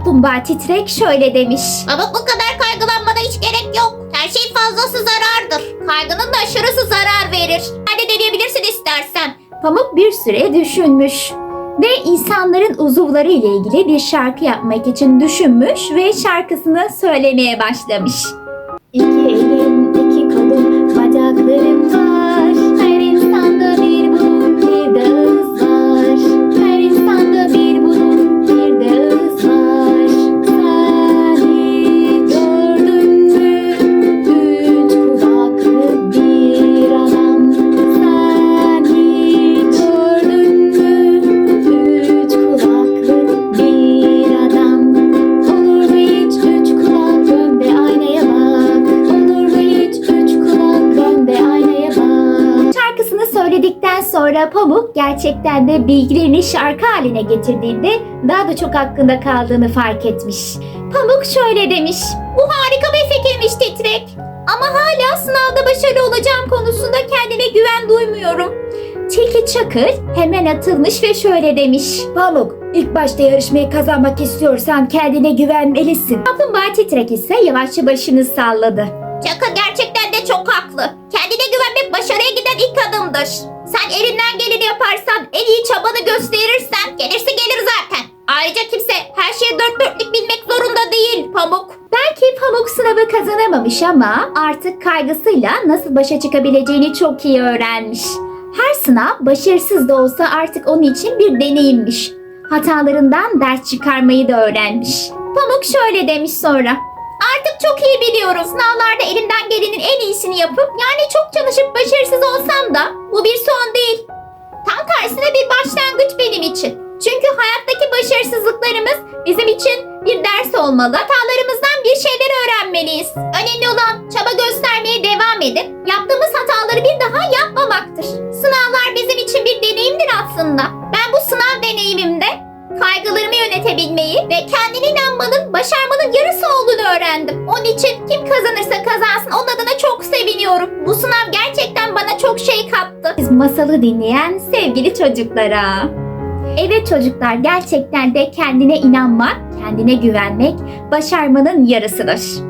Kaplumbağa titrek şöyle demiş. Ama bu kadar kaygılanmana hiç gerek yok. Her şeyin fazlası zarardır. Kaygının da aşırısı zarar verir. Hadi deneyebilirsin istersen. Pamuk bir süre düşünmüş ve insanların uzuvları ile ilgili bir şarkı yapmak için düşünmüş ve şarkısını söylemeye başlamış. Söyledikten sonra Pamuk gerçekten de bilgilerini şarkı haline getirdiğinde daha da çok hakkında kaldığını fark etmiş. Pamuk şöyle demiş. Bu harika bir fikirmiş Titrek. Ama hala sınavda başarılı olacağım konusunda kendime güven duymuyorum. Tilki Çakır hemen atılmış ve şöyle demiş. Pamuk, ilk başta yarışmayı kazanmak istiyorsan kendine güvenmelisin. Kaplumbağa Titrek ise yavaşça başını salladı. Çakır gerçekten de çok haklı. Kendine güvenmek başarıya giden ilk adımdır. Sen elinden geleni yaparsan, en iyi çabanı gösterirsen gelirse gelir zaten. Ayrıca kimse her şeyi dört dörtlük bilmek zorunda değil Pamuk. Belki Pamuk sınavı kazanamamış ama artık kaygısıyla nasıl başa çıkabileceğini çok iyi öğrenmiş. Her sınav başarısız da olsa artık onun için bir deneyimmiş. Hatalarından ders çıkarmayı da öğrenmiş. Pamuk şöyle demiş sonra. Artık çok iyi biliyorum. Sınavlarda elimden gelenin en iyisini yapıp yani çok çalışıp başarısız olsam da bu bir son değil. Tam tersine bir başlangıç benim için. Çünkü hayattaki başarısızlıklarımız bizim için bir ders olmalı. Hatalarımızdan bir şeyler öğrenmeliyiz. Önemli olan çaba göstermeye devam edip yaptığımız hataları bir daha yapmamaktır. Sınavlar bizim için bir deneyimdir aslında. Ben bu sınav deneyimimde kaygılarımı yönetebilmeyi ve kendine inanmanın başarmanın öğrendim. İçin kim kazanırsa kazansın onun adına çok seviniyorum. Bu sınav gerçekten bana çok şey kattı. Biz masalı dinleyen sevgili çocuklara. Evet çocuklar gerçekten de kendine inanmak, kendine güvenmek başarmanın yarısıdır.